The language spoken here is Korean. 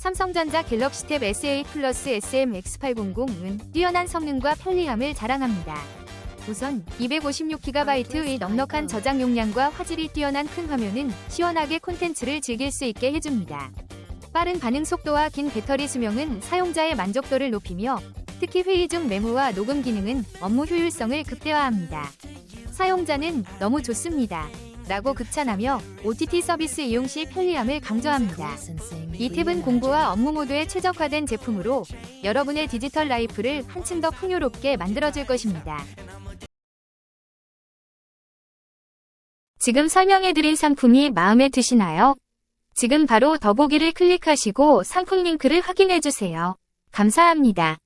삼성전자 갤럭시 탭 SA 플러스 SM X800은 뛰어난 성능과 편리함을 자랑합니다. 우선 256GB의 넉넉한 저장 용량과 화질이 뛰어난 큰 화면은 시원하게 콘텐츠를 즐길 수 있게 해줍니다. 빠른 반응 속도와 긴 배터리 수명은 사용자의 만족도를 높이며 특히 회의 중 메모와 녹음 기능은 업무 효율성을 극대화합니다. 사용자는 너무 좋습니다. 라고 극찬하며 OTT 서비스 이용 시 편리함을 강조합니다. 이 탭은 공부와 업무 모두에 최적화된 제품으로 여러분의 디지털 라이프를 한층 더 풍요롭게 만들어줄 것입니다. 지금 설명해드린 상품이 마음에 드시나요? 지금 바로 더보기를 클릭하시고 상품 링크를 확인해주세요. 감사합니다.